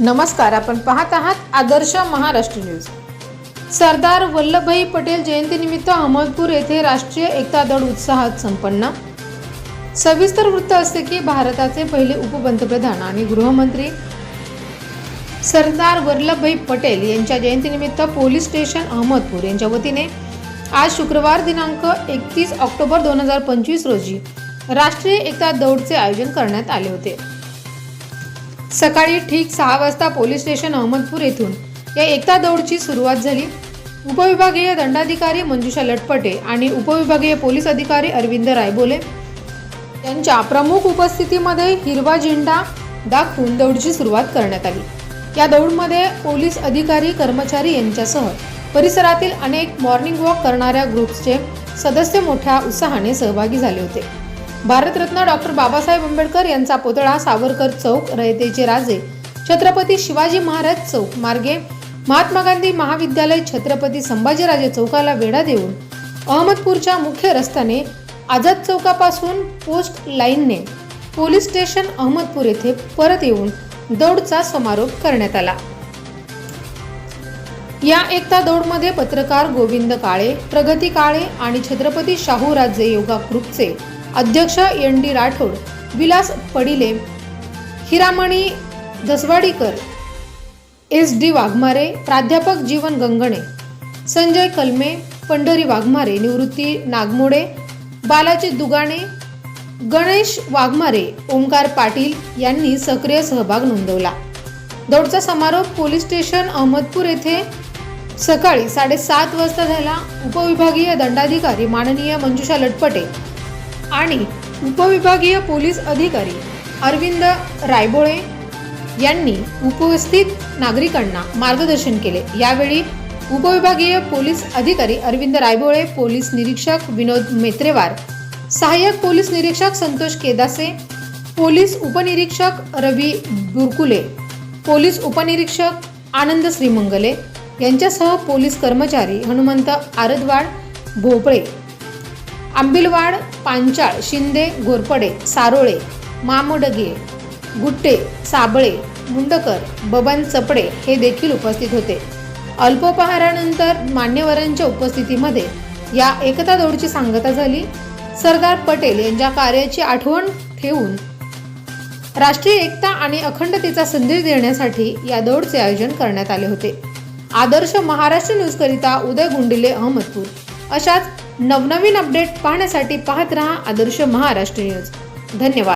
नमस्कार आपण पाहत आहात आदर्श महाराष्ट्र न्यूज. सरदार वल्लभभाई पटेल जयंतीनिमित्त अहमदपूर येथे राष्ट्रीय एकता दौड उत्साहात संपन्न. सविस्तर वृत्त असते की भारताचे पहिले उपपंतप्रधान आणि गृहमंत्री सरदार वल्लभभाई पटेल यांच्या जयंतीनिमित्त पोलीस स्टेशन अहमदपूर यांच्या वतीने आज शुक्रवार दिनांक एकतीस ऑक्टोबर दोन हजार पंचवीस रोजी राष्ट्रीय एकता दौडचे आयोजन करण्यात आले होते. सकाळी ठीक सहा वाजता पोलीस स्टेशन अहमदपूर येथून या एकता दौडची सुरुवात झाली. उपविभागीय दंडाधिकारी मंजुषा लटपटे आणि उपविभागीय पोलीस अधिकारी अरविंद रायबोले यांच्या प्रमुख उपस्थितीमध्ये हिरवा झेंडा दाखवून दौडची सुरुवात करण्यात आली. या दौडमध्ये पोलीस अधिकारी कर्मचारी यांच्यासह परिसरातील अनेक मॉर्निंग वॉक करणाऱ्या ग्रुप्सचे सदस्य मोठ्या उत्साहाने सहभागी झाले होते. भारतरत्न डॉक्टर बाबासाहेब आंबेडकर यांचा पुतळा सावरकर चौक रयतेचे राजे छत्रपती शिवाजी महाराज चौक मार्गे महात्मा गांधी महाविद्यालय छत्रपती संभाजीराजे चौकाला वेढा देऊन अहमदपूरच्या मुख्य रस्त्याने आझाद चौकापासून पोस्ट लाईनने पोलीस स्टेशन अहमदपूर येथे परत येऊन दौडचा समारोप करण्यात आला. या एकता दौडमध्ये पत्रकार गोविंद काळे प्रगती काळे आणि छत्रपती शाहू राज्य योगा ग्रुपचे अध्यक्ष N D Rathod Vilas Padile Hiramani Daswadikar S D Waghmare प्राध्यापक जीवन गंगणे संजय कलमे पंढरी वाघमारे निवृत्ती नागमोडे बालाजी दुगाणे गणेश वाघमारे ओंकार पाटील यांनी सक्रिय सहभाग नोंदवला. दौडचा समारोप पोलीस स्टेशन अहमदपूर येथे सकाळी साडेसात वाजता झाला. उपविभागीय दंडाधिकारी माननीय मंजुषा लटपटे आणि उपविभागीय पोलीस अधिकारी अरविंद रायबोळे यांनी उपस्थित नागरिकांना मार्गदर्शन केले. यावेळी उपविभागीय पोलीस अधिकारी अरविंद रायबोळे पोलीस निरीक्षक विनोद मेत्रेवार सहाय्यक पोलीस निरीक्षक संतोष केदासे पोलीस उपनिरीक्षक रवी बुरकुले पोलीस उपनिरीक्षक आनंद श्रीमंगले यांच्यासह पोलीस कर्मचारी हनुमंत आरदवाड भोपळे आंबिलवाड पांचाळ शिंदे घोरपडे सारोळे मामडगे गुट्टे साबळे मुंडकर बबन चपडे हे देखील उपस्थित होते. अल्पोपहारानंतर मान्यवरांच्या उपस्थितीमध्ये या एकता दौडची सांगता झाली. सरदार पटेल यांच्या कार्याची आठवण ठेवून राष्ट्रीय एकता आणि अखंडतेचा संदेश देण्यासाठी या दौडचे आयोजन करण्यात आले होते. आदर्श महाराष्ट्र न्यूजकरिता उदय गुंडिले अहमदपूर. अशाच नवनवीन अपडेट पाहण्यासाठी पाहत रहा आदर्श महाराष्ट्र न्यूज. धन्यवाद.